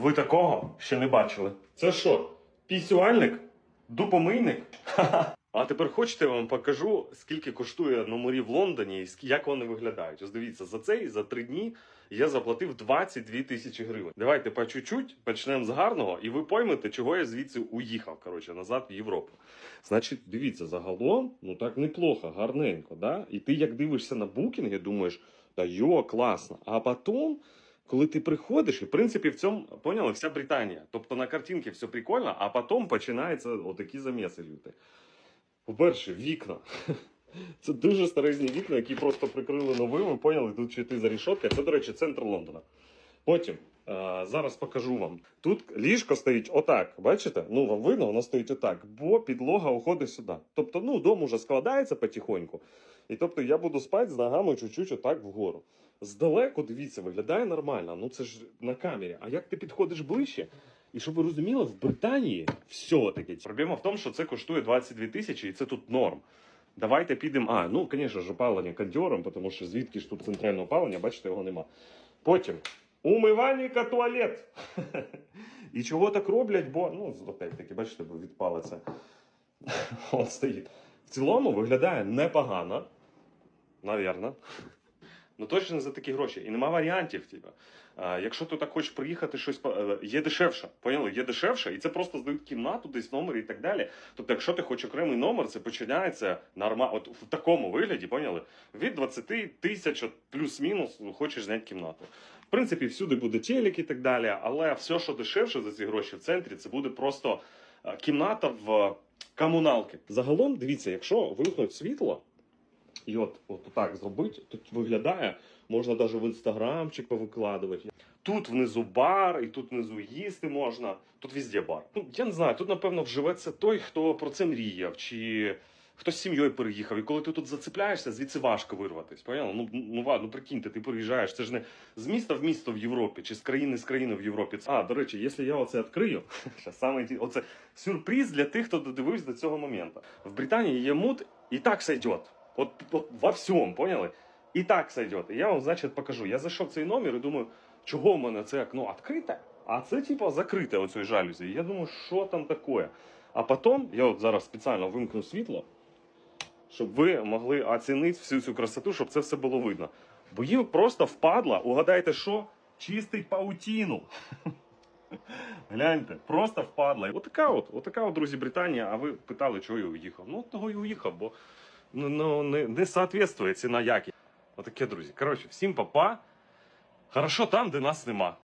Ви такого ще не бачили. Це що? Пісюальник? Дупомийник? Ха-ха. А тепер хочете, я вам покажу, скільки коштує номері в Лондоні і як вони виглядають. Ось дивіться, за цей за три дні я заплатив 22 тисячі гривень. Давайте по чуть-чуть почнемо з гарного, і ви поймете, чого я звідси уїхав, коротше, назад в Європу. Значить, дивіться, загалом, ну так неплохо, гарненько, да? І ти як дивишся на букінги, думаєш, та йо, класно. А потім, коли ти приходиш, і в принципі в цьому поняли, вся Британія. Тобто на картинці все прикольно, а потім починаються отакі заміси люті. По-перше, вікна. Це дуже старезні вікна, які просто прикрили новими, поняли, тут чи ти за рішотки. Це, до речі, центр Лондона. Потім, е, зараз покажу вам. Тут ліжко стоїть отак, бачите? Ну, вам видно, воно стоїть отак, бо підлога уходить сюди. Тобто, ну, дом уже складається потихоньку. І тобто я буду спати з ногами чуть-чуть отак вгору. Здалеку, дивіться, виглядає нормально. Ну це ж на камері. А як ти підходиш ближче? І щоб ви розуміли, в Британії все таке. Проблема в тому, що це коштує 22 тисячі, і це тут норм. Давайте підемо. А, ну, звісно ж, опалення кондьором, тому що звідки ж тут центральне опалення, бачите, його нема. Потім умивальника туалет. І чого так роблять, бо, ну, опять-таки, бачите, бо відпалиться. Он стоїть. В цілому виглядає непогано. Навірно. Ну точно за такі гроші. І нема варіантів. Типу. А, якщо ти так хочеш приїхати, щось е, є дешевше. Поняли? Є дешевше, і це просто здають кімнату, десь номер і так далі. Тобто, якщо ти хочеш окремий номер, це починається норма... от в такому вигляді, поняли? Від 20 тисяч от плюс-мінус хочеш зняти кімнату. В принципі, всюди буде телек і так далі, але все, що дешевше за ці гроші в центрі, це буде просто е, кімната в комуналки. Загалом, дивіться, якщо вимкнуть світло, і от, от так зробити, тут виглядає, можна навіть в інстаграмчик повикладувати. Тут внизу бар, і тут внизу їсти можна, тут везде бар. Ну, я не знаю, тут, напевно, вживеться той, хто про це мріяв, чи хто з сім'єю переїхав. І коли ти тут зацепляєшся, звідси важко вирватися. Поняла? Ну, ну ладно, ну прикиньте, ти переїжджаєш. Це ж не з міста в місто в Європі, чи з країни з країни в Європі. А, до речі, якщо я оце відкрию, саме оце сюрприз для тих, хто додивився до цього моменту. В Британії є мут, і так сойдет. Вот, вот во всем, поняли? І так сойдет. І я вам, значить, покажу. Я зайшов в цей номер і думаю, чого в мене це окно відкрите, а це типа закрите оцею жалюзі. Я думаю, що там таке? А потім, я от зараз спеціально вимкну світло, щоб ви могли оцінити всю цю красоту, щоб це все було видно. Бо їм просто впадло, угадайте, що? Чистить паутіну. Гляньте, просто впадла. Отака от, отака от, друзі, Британія. А ви питали, чого я уїхав? Ну, того і уїхав, бо ну, ну, не, не соответствує ціна якість. Отаке, друзі. Коротше, всім папа. Хорошо там, де нас нема.